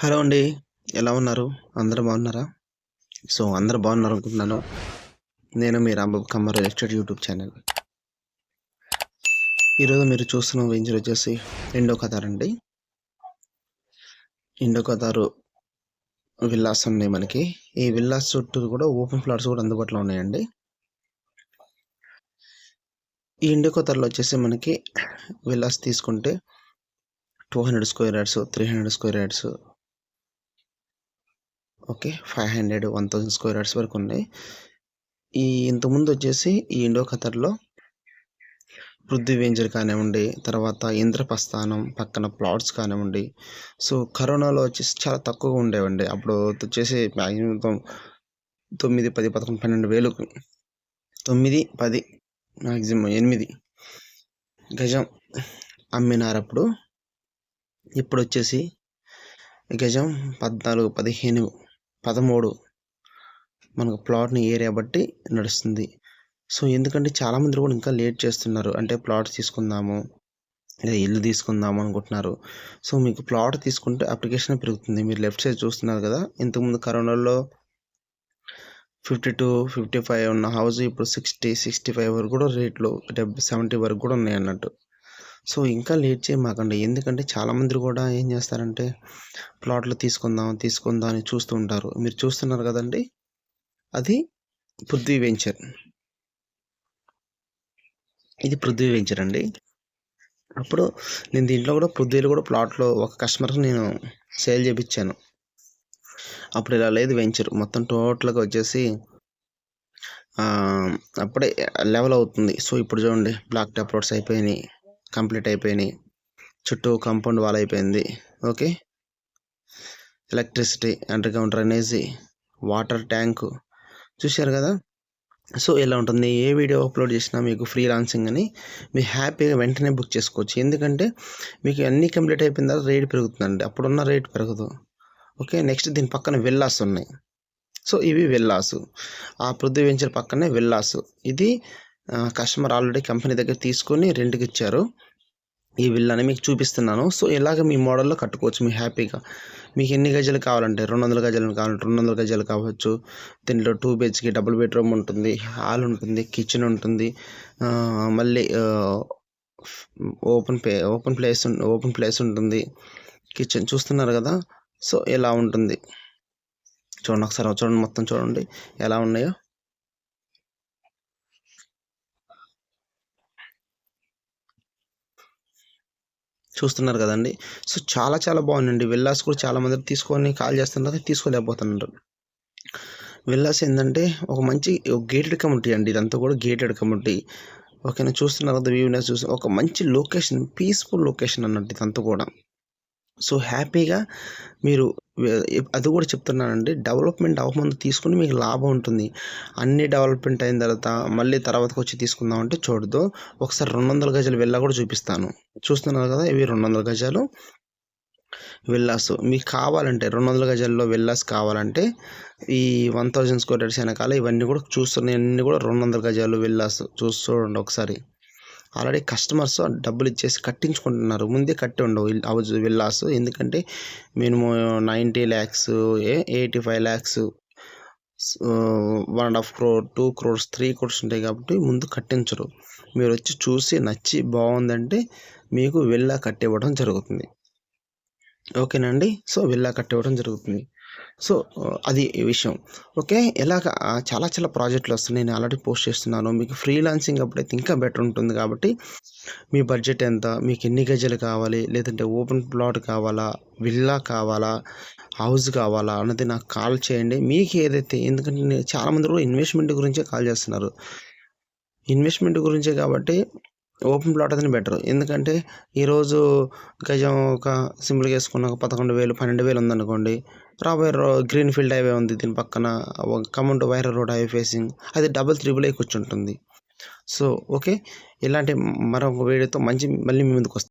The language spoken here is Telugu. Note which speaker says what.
Speaker 1: హలో అండి ఎలా ఉన్నారు? అందరూ బాగున్నారా? సో అందరూ బాగున్నారు అనుకుంటున్నాను నేను మీ రాంబాబు కమ్మర్ ఎస్టేట్ యూట్యూబ్ ఛానల్. ఈరోజు మీరు చూస్తున్న వెంచర్ వచ్చేసి ఇండో కతార్ అండి. ఇండో కతారు విల్లాస్ ఉన్నాయి మనకి. ఈ విల్లాస్ చుట్టూ కూడా ఓపెన్ ఫ్లాట్స్ కూడా అందుబాటులో ఉన్నాయండి. ఈ ఇండో కతార్లో వచ్చేసి మనకి విల్లాస్ తీసుకుంటే two hundred square yards three hundred square yards okay. Five hundred one thousand square yards వరకు ఉన్నాయి. ఈ ఇంతకుముందు వచ్చేసి ఈ ఇండో ఖతర్లో పృథ్వీ కానివ్వండి తర్వాత ఇంద్రప్రస్థానం పక్కన ప్లాట్స్ కానివ్వండి. సో కరోనాలో వచ్చేసి చాలా తక్కువగా ఉండేవండి. అప్పుడు వచ్చేసి మ్యాక్సిమం తొమ్మిది పది పదకొండు పన్నెండు వేలు తొమ్మిది పది మ్యాక్సిమం ఎనిమిది గజం అమ్మినారు అప్పుడు ఇప్పుడు వచ్చేసి గజం పద్నాలుగు పదిహేను పదమూడు మనకు ప్లాట్ని ఏరియా బట్టి నడుస్తుంది. సో ఎందుకంటే చాలామంది కూడా ఇంకా లేట్ చేస్తున్నారు. అంటే ప్లాట్ తీసుకుందాము లేదా ఇల్లు తీసుకుందాము అనుకుంటున్నారు. సో మీకు ప్లాట్ తీసుకుంటే అప్లికేషన్ పెరుగుతుంది. మీరు లెఫ్ట్ సైడ్ చూస్తున్నారు కదా ఇంతకుముందు కరోనాలో ఫిఫ్టీ టు ఫిఫ్టీ ఫైవ్ ఉన్న హౌస్ ఇప్పుడు సిక్స్టీ సిక్స్టీ ఫైవ్ వరకు కూడా రేట్లు డెబ్బై సెవెంటీ వరకు కూడా ఉన్నాయి అన్నట్టు. సో ఇంకా లేట్ చేయమాకండి. ఎందుకంటే చాలామంది కూడా ఏం చేస్తారంటే ప్లాట్లు తీసుకుందాం తీసుకుందాం అని చూస్తూ ఉంటారు. మీరు చూస్తున్నారు కదండి? అది పృథ్వీ వెంచర్. ఇది పృథ్వీ వెంచర్ అండి. అప్పుడు నేను దీంట్లో కూడా పృథ్వీలు కూడా ప్లాట్లో ఒక కస్టమర్ నేను సేల్ చేయించాను అప్పుడు ఇలా లేదు వెంచర్. మొత్తం టోటల్గా వచ్చేసి అప్పుడే లెవెల్ అవుతుంది. సో ఇప్పుడు చూడండి బ్లాక్ టాప్ రోడ్స్ అయిపోయినాయి. కంప్లీట్ అయిపోయినాయి. చుట్టూ కాంపౌండ్ వాల్ అయిపోయింది. Okay. Electricity underground drainage water tank చూశారు కదా? సో ఇలా ఉంటుంది? ఏ వీడియో అప్లోడ్ చేసినా మీకు ఫ్రీ లాన్సింగ్ అని మీరు హ్యాపీగా వెంటనే బుక్ చేసుకోవచ్చు. ఎందుకంటే మీకు అన్నీ కంప్లీట్ అయిపోయిన తర్వాత రేట్ పెరుగుతుందండి. అప్పుడున్న రేట్ పెరగదు. ఓకే? నెక్స్ట్ దీని పక్కన వెల్లాస్ ఉన్నాయి. సో ఇవి వెల్లాసు ఆ పృథ్వీ వెంచర్ పక్కనే వెల్లాసు ఇది కస్టమర్ ఆల్రెడీ కంపెనీ దగ్గర తీసుకొని రెంట్కి ఇచ్చారు. ఈ విల్లని మీకు చూపిస్తున్నాను. సో ఇలాగ మీ మోడల్లో కట్టుకోవచ్చు మీ హ్యాపీగా. మీకు ఎన్ని గజాలు కావాలంటే రెండు వందల గజాలు కావాలంటే రెండు వందల గజాలు కావచ్చు. దీంట్లో టూ బెడ్స్కి డబుల్ బెడ్రూమ్ ఉంటుంది హాల్ ఉంటుంది కిచెన్ ఉంటుంది. మళ్ళీ open play open places open places ఉంటుంది. కిచెన్ చూస్తున్నారు కదా? సో ఇలా ఉంటుంది? చూడండి ఒకసారి చూడండి మొత్తం చూడండి. ఎలా ఉన్నాయో. చూస్తున్నారు కదండి. సో చాలా చాలా బాగుందండి. విల్లాస్ కూడా చాలా మంది తీసుకొని కాల్ చేస్తున్నారు తీసుకోలేకపోతున్నారు. విల్లాస్ ఏంటంటే ఒక మంచి గేటెడ్ కమ్యూనిటీ అండి. ఇదంతా కూడా గేటెడ్ కమ్యూనిటీ. ఓకేనా చూస్తున్నారు కదా వ్యూనెస్ చూసి ఒక మంచి లొకేషన్ పీస్ఫుల్ లొకేషన్ అన్నట్టు ఇదంతా కూడా. సో హ్యాపీగా మీరు అది కూడా చెప్తున్నానండి. డెవలప్మెంట్ అవ్వముందు తీసుకుని మీకు లాభం ఉంటుంది. అన్ని డెవలప్మెంట్ అయిన తర్వాత మళ్ళీ తర్వాతకి వచ్చి తీసుకుందాం అంటే చూడదు ఒకసారి రెండు వందల గజాలు వెళ్ళా కూడా చూపిస్తాను. చూస్తున్నారు కదా ఇవి రెండు వందల గజాలు. విల్లాస్ మీకు కావాలంటే రెండు వందల గజాల్లో విల్లాస్ కావాలంటే ఈ వన్ థౌజండ్ స్క్వేర్ యార్డ్స్ వెనకాల ఇవన్నీ కూడా చూస్తున్నాయి అన్నీ కూడా రెండు వందల గజాలు విల్లాస్ చూసి చూడండి ఒకసారి. ఆల్రెడీ కస్టమర్స్ డబ్బులు ఇచ్చేసి కట్టించుకుంటున్నారు. ముందే కట్టి ఉండవు. House villas. ఎందుకంటే minimum ninety lakhs eighty five lakhs one and half crore two crores three crores ఉంటాయి కాబట్టి ముందు కట్టించరు. మీరు వచ్చి చూసి నచ్చి బాగుందంటే మీకు విల్లా కట్టివ్వడం జరుగుతుంది. ఓకేనండి సో విల్లా కట్టివ్వడం జరుగుతుంది. సో అది విషయం. ఓకే? ఇలాగ చాలా చాలా ప్రాజెక్టులు వస్తున్నాయి. నేను ఆల్రెడీ పోస్ట్ చేస్తున్నాను. మీకు ఫ్రీలాన్సింగ్ అప్పుడైతే ఇంకా బెటర్ ఉంటుంది కాబట్టి మీ బడ్జెట్ ఎంత? మీకు ఎన్ని గజలు కావాలి? లేదంటే ఓపెన్ ప్లాట్ కావాలా? విల్లా కావాలా? హౌస్ కావాలా? అన్నది నాకు కాల్ చేయండి. మీకు ఏదైతే ఎందుకంటే చాలామంది కూడా ఇన్వెస్ట్మెంట్ గురించే కాల్ చేస్తున్నారు. ఇన్వెస్ట్మెంట్ గురించే కాబట్టి ఓపెన్ ప్లాట్ అయితే బెటర్. ఎందుకంటే ఈరోజు గజం ఒక సింపుల్గా వేసుకున్న ఒక పదకొండు వేలు పన్నెండు వేలు ఉందనుకోండి రాబోయే రో గ్రీన్ ఫీల్డ్ హైవే ఉంది దీని పక్కన కమౌంట్ వైర్ రోడ్ హైవే ఫేసింగ్ అది డబుల్ త్రిబుల్ ఏ కూర్చుంటుంది. So okay? ఇలాంటి మరొక వీడియోతో మంచి మళ్ళీ మీ ముందుకు వస్తాను